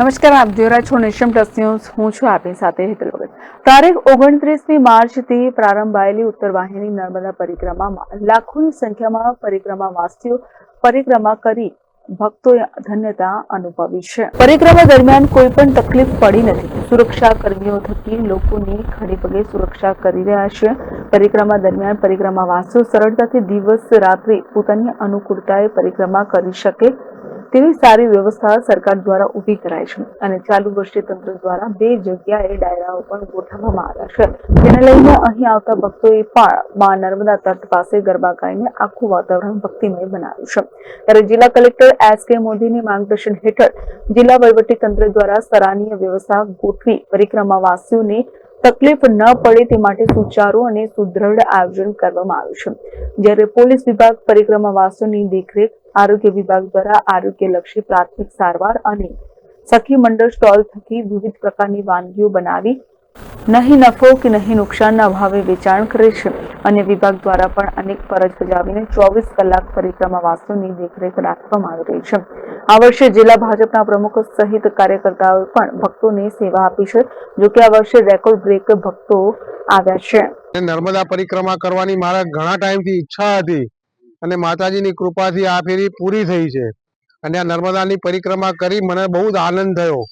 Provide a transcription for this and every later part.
નમસ્કાર, આપ જોઈ રહ્યા છો નેશન પ્લસ ન્યૂઝ. હું છું આપની સાથે હેતલ ભગત. તારીખ ઓગણત્રીસમી માર્ચથી પ્રારંભાયેલી ઉત્તર વાહિની નર્મદા પરિક્રમામાં લાખોની સંખ્યામાં પરિક્રમાવાસીઓ પરિક્રમા કરી ભક્તોએ ધન્યતા અનુભવી છે. પરિક્રમા દરમિયાન કોઈ પણ તકલીફ પડી નથી. સુરક્ષા કર્મીઓ થકી લોકોની ખડે પગે સુરક્ષા કરી રહ્યા છે. પરિક્રમા દરમિયાન પરિક્રમાવાસીઓ સરળતાથી દિવસ, રાત્રે પોતાની અનુકૂળતાએ પરિક્રમા કરી શકે તેવી સારી વ્યવસ્થા સરકાર દ્વારા ઊભી કરાઈ છે અને ચાલુ વર્ષે તંત્ર દ્વારા બે જગ્યાએ ડાયરાઓ પણ ગોઠવવામાં આવ્યા છે. જેને લઈને અહીં આવતા ભક્તોએ પણ મા નર્મદા તટ પાસે ગરબા ગાઈને આખું વાતાવરણ ભક્તિમય બનાવ્યું છે. ત્યારે જિલ્લા કલેક્ટર એસ કે મોદીની માર્ગદર્શન હેઠળ જિલ્લા વહીવટી તંત્ર દ્વારા સરાહનીય વ્યવસ્થા ગોઠવી પરિક્રમાવાસીઓને તકલીફ ન પડે તે માટે સુચારું અને સુદૃઢ આયોજન કરવામાં આવ્યું છે. જ્યારે પોલીસ વિભાગ પરિક્રમાવાસીઓની દેખરેખ આરોગ્ય વિભાગ દ્વારા આરોગ્યલક્ષી પ્રાથમિક સારવાર અને સખી મંડળ સ્ટોલ થકી વિવિધ પ્રકારની વાનગીઓ બનાવી નહીં નફો કે નહીં નુકસાનના ભાવે વેચાણ કરે છે. અને વિભાગ દ્વારા પણ અનેક ફરજ બજાવીને ચોવીસ કલાક પરિક્રમા વાસોની દેખરેખ રાખવામાં આવી રહી છે. આ વર્ષે જિલ્લા ભાજપના પ્રમુખ સહિત કાર્યકર્તાઓએ પણ ભક્તોને સેવા આપી છે. જો કે આ વર્ષે રેકોર્ડ બ્રેક ભક્તો આવ્યા છે. નર્મદા પરિક્રમા કરવાની મારા ઘણા ટાઈમથી ઈચ્છા હતી. અને માતાજીની કૃપાથી આ ફેરી પૂરી થઈ છે. અને આ નર્મદાની પરિક્રમા કરી મને બહુ જ આનંદ થયો.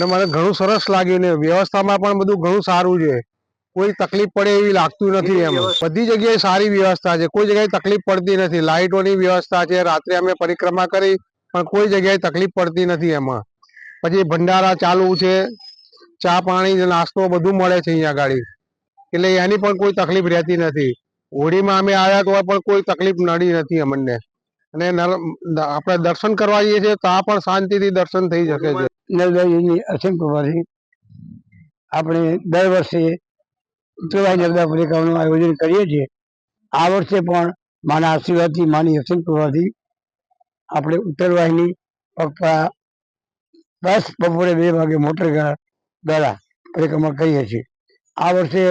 ને મને ઘણું સરસ લાગ્યું ને વ્યવસ્થામાં પણ બધું ઘણું સારું છે. કોઈ તકલીફ પડે એવી લાગતું નથી એમ. બધી જગ્યાએ સારી વ્યવસ્થા છે. કોઈ જગ્યાએ તકલીફ પડતી નથી. લાઇટોની વ્યવસ્થા છે. રાત્રે અમે પરિક્રમા કરી પણ કોઈ જગ્યાએ તકલીફ પડતી નથી એમાં. પછી ભંડારા ચાલુ છે. ચા પાણી નાસ્તો બધું મળે છે અહીંયા ગાડી. એટલે એની પણ કોઈ તકલીફ રહેતી નથી. હોળીમાં અમે આવ્યા તો પણ કોઈ તકલીફ નડી નથી અમને. અને આપણે દર્શન કરવા જઈએ છીએ તો આ પણ શાંતિથી દર્શન થઈ શકે છે. નર્મદાજીની અસીમ કૃપાથી આપણે દર વર્ષે ઉત્તરવાહી નર્મદા પરિક્રમાનું આયોજન કરીએ છીએ. આ વર્ષે પણ માના આશીર્વાદથી, માની અસીમ કૃપાથી આપણે ઉત્તરવાહીની પગપા દસ બપોરે બે વાગે મોટર દ્વારા પરિક્રમા કરીએ છીએ. આ વર્ષે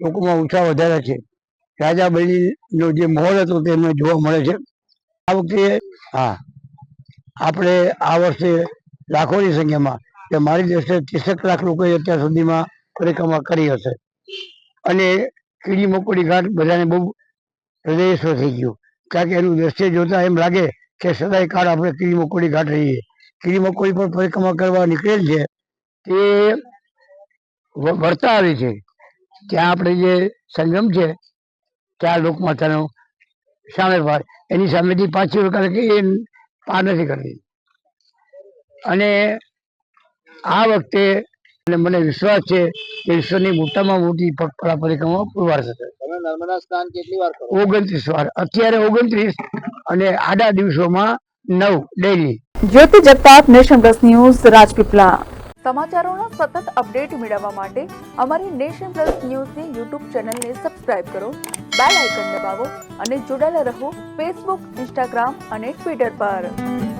લોકોમાં ઉત્સાહ વધારે છે. રાજા બલીનો જે માહોલ હતો તે જોવા મળે છે. આ વખતે, હા, આપણે આ વર્ષે લાખોની સંખ્યામાં કે મારી દ્રષ્ટિએ ત્રીસેક લાખ લોકોએ અત્યાર સુધીમાં પરિક્રમા કરી હશે. અને કીડી મકોડી ઘાટ બધાને બહુ હૃદયસ્વ થઈ ગયું. કારણ કે એનું દ્રશ્ય જોતા એમ લાગે કે સદાય કાળ આપણે કીડી મકોડી ઘાટ રહીએ. કીડી મકોડી પણ પરિક્રમા કરવા નીકળેલ છે, તે વળતા આવે છે. ત્યાં આપણે જે સંગમ છે, ત્યાં લોકમાતાનો સામે પાર, એની સામેથી પાછી વખત એ પાર નથી કરતી. અને આ વખતે અને મને વિશ્વાસ છે કે ઈશ્વરની મોટામાં મોટી પગપળા પરિક્રમા પુરવાર થશે. નર્મદા સ્નાન કેટલી વાર કરો? ઓગણત્રીસ વાર. અત્યારે ઓગણત્રીસ અને આડા દિવસોમાં નવ daily Jyoti Jagtap nation plus news Rajpipla. સમાચારોનો સતત અપડેટ મેળવવા માટે અમારી નેશન પ્લસ ન્યૂઝની યુટ્યુબ ચેનલને સબસ્ક્રાઇબ કરો બેલ આઇકન દબાવો અને જોડાયેલા રહો ફેસબુક ઇન્સ્ટાગ્રામ અને ટ્વિટર પર.